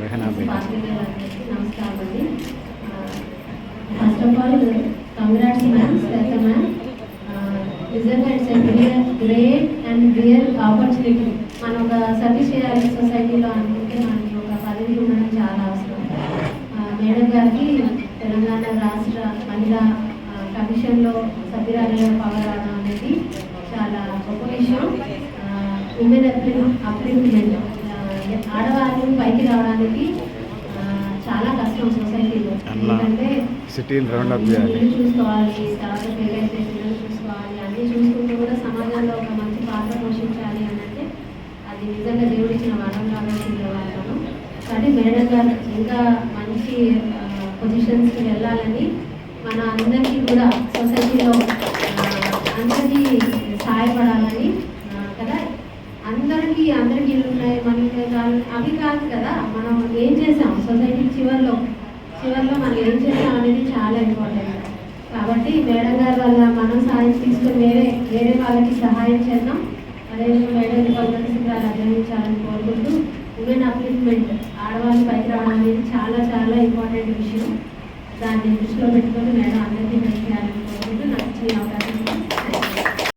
పాత్రికేయులందరికీ నమస్కారం అండి first of all congrats ma'am Shweta ma'am నిజంగా it's great and real opportunity మనం ఒక సర్వీస్ చేయాలి సొసైటీలో అనుకుంటే మనకి ఒక పదవి ఉండడం చాలా అవసరం ఆ, మేడం గారికి తెలంగాణ రాష్ట్ర మహిళా ఆ, కమిషన్లో సభ్యురాలుగా పవర్ రావడం అనేది చాలా గొప్ప విషయం ఉమెన్ అప్లిమెంట్ ఆడవాళ్ళు పైకి రావడానికి చాలా కష్టం సొసైటీలో. ఎందుకంటే చూసుకోవాలి తర్వాత పెళ్ళైతే పిల్లలు చూసుకోవాలి అన్నీ చూసుకుంటూ కూడా సమాజంలో ఒక మంచి పాత్ర పోషించాలి అని అంటే అది నిజంగా దేవుడు ఇచ్చిన వరం కాబట్టి అవ్వగలను కాబట్టి మేడం గారు ఇంకా మంచి పొజిషన్స్కి వెళ్ళాలని మన అందరికీ కూడా సొసైటీలో అందరికీ సహాయపడాలని అందరికీ ఇల్లు ఉన్నాయి మనకి కాదు అవి కాదు కదా మనం ఏం చేసాం? సొసైటీ చివరిలో చివరిలో మనం ఏం చేసాం అనేది చాలా ఇంపార్టెంట్. కాబట్టి మేడం గారి వల్ల మనం సాయం తీసుకుని వేరే వేరే వాళ్ళకి సహాయం చేద్దాం. అదేవిధంగా మేడం పౌర గారు అభినందించాలని కోరుకుంటూ ఉమెన్ అప్లిట్మెంట్ ఆడవాళ్ళు పైకి రావడం అనేది చాలా చాలా ఇంపార్టెంట్ విషయం. దాన్ని దృష్టిలో పెట్టుకొని మేడం అందరికీ మంచి చేయాలని కోరుకుంటూ